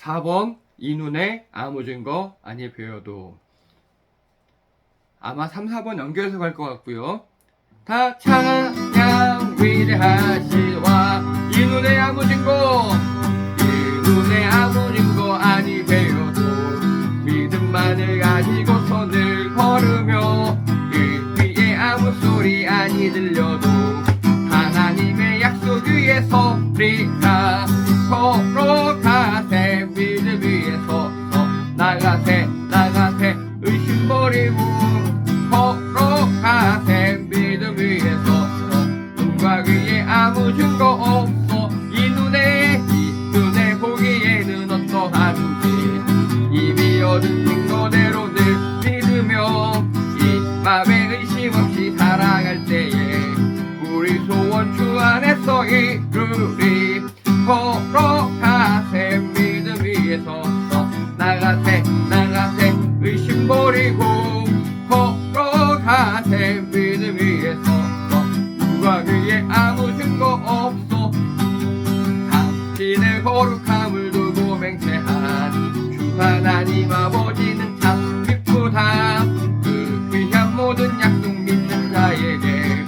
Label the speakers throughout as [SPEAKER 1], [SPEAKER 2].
[SPEAKER 1] 4번 이 눈에 아무 증거 아니 보여도 아마 3, 4번 연결해서 갈 것 같고요. 다 찬양 위대하시와 이 눈에 아무 증거 이 눈에 아무 증거 아니 배워도 믿음만을 가지고 손을 걸으며 그 귀에 아무 소리 아니 들려도 하나님의 약속 위에 서리라 걸어가 나가세 나가세. 의심 버리고 걸어가세. 믿음 위에 서서 눈과 귀에 아무 증거 없어. 이 눈에 이 눈에 보기에는 어떠한지 이미 얻은 증거대로 늘 믿으며 이 맘에 의심 없이 살아갈 때 아무 증거 없어. 당신의 거룩함을 두고 맹세한 주 하나님 아버지는 참 기쁘다. 그 귀한 모든 약속 믿는 자에게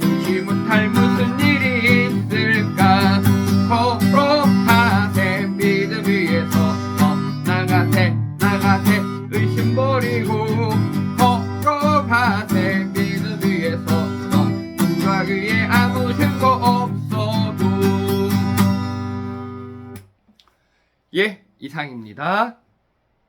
[SPEAKER 1] 무시 못할 무슨 일이 있을까? 걸어가세 믿음 위에 서서 나가세 나가세. 의심 버리고 걸어가세 없어도 예 이상입니다.